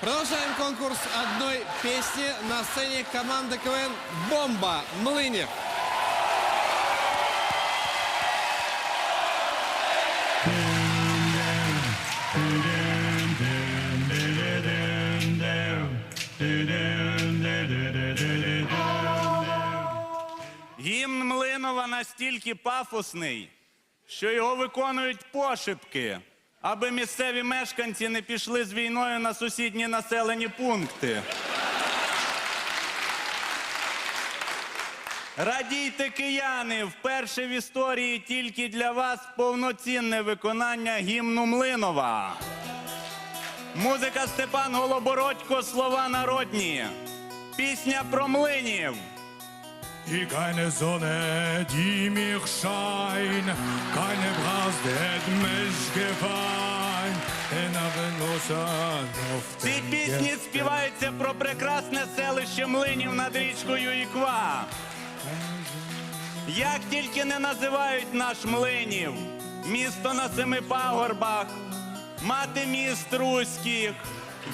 Продолжаем конкурс одной песни на сцене команда КВН «Бомба» Млынев. Гімн Млинова настільки пафосний, що його виконують пошепки, аби місцеві мешканці не пішли з війною на сусідні населені пункти. Радійте, кияни, вперше в історії тільки для вас повноцінне виконання гімну Млинова. Музика Степан Голобородько, слова народні. Пісня про млинів. Die keine Sonne, die mich scheint, keine Bras, Ці пісні співаються про прекрасне селище Млинів над річкою Іква. Як тільки не називають наш Млинів, місто на семи пагорбах, мати міст руських,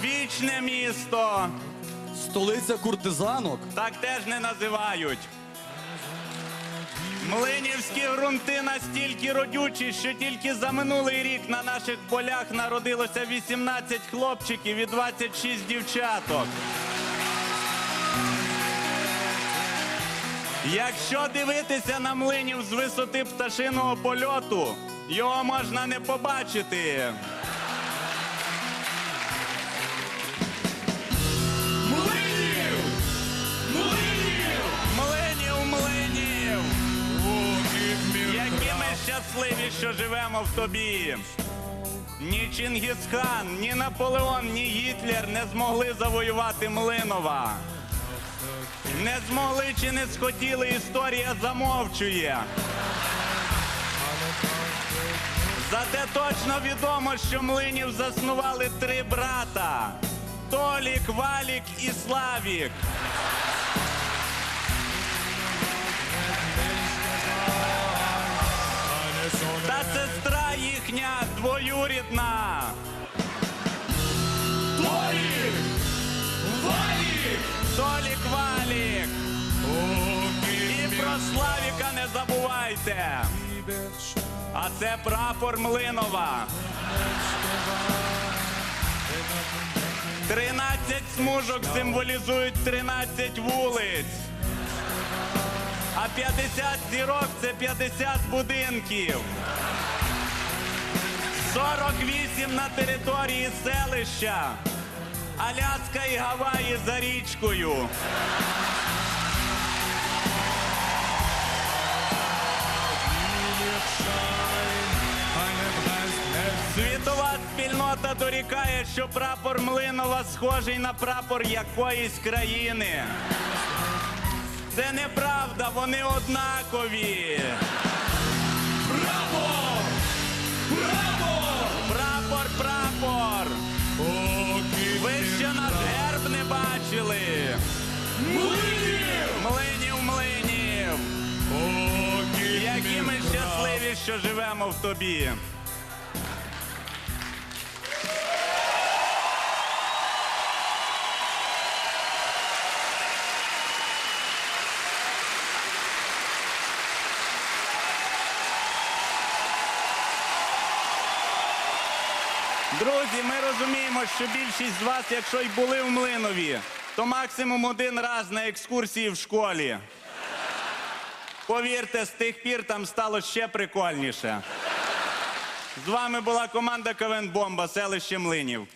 вічне місто, Столиця куртизанок. так теж не називають. Млинівські ґрунти настільки родючі, що тільки за минулий рік на наших полях народилося 18 хлопчиків і 26 дівчаток. Якщо дивитися на млинів з висоти пташиного польоту, його можна не побачити. Щасливі, що живемо в тобі. Ні Чингісхан, ні Наполеон, ні Гітлер не змогли завоювати Млинова. Не змогли чи не схотіли, історія замовчує. Зате точно відомо, що млинів заснували три брата: Толік, Валік і Славік. Славіка не забувайте. А це прапор Млинова. 13 смужок символізують 13 вулиць. А 50 зірок це 50 будинків. 48 на території селища. Аляска і Гаваї за річкою. Дорікає, що прапор Млинова схожий на прапор якоїсь країни. Це неправда, вони однакові. Прапор! Прапор! Прапор, прапор! Ви ще наш герб не бачили. Млинів! Млинів, млинів! Які ми щасливі, що живемо в тобі. Друзі, ми розуміємо, що більшість з вас, якщо й були в Млинові, то максимум один раз на екскурсії в школі. Повірте, з тих пір там стало ще прикольніше. З вами була команда КВН селище Млинів.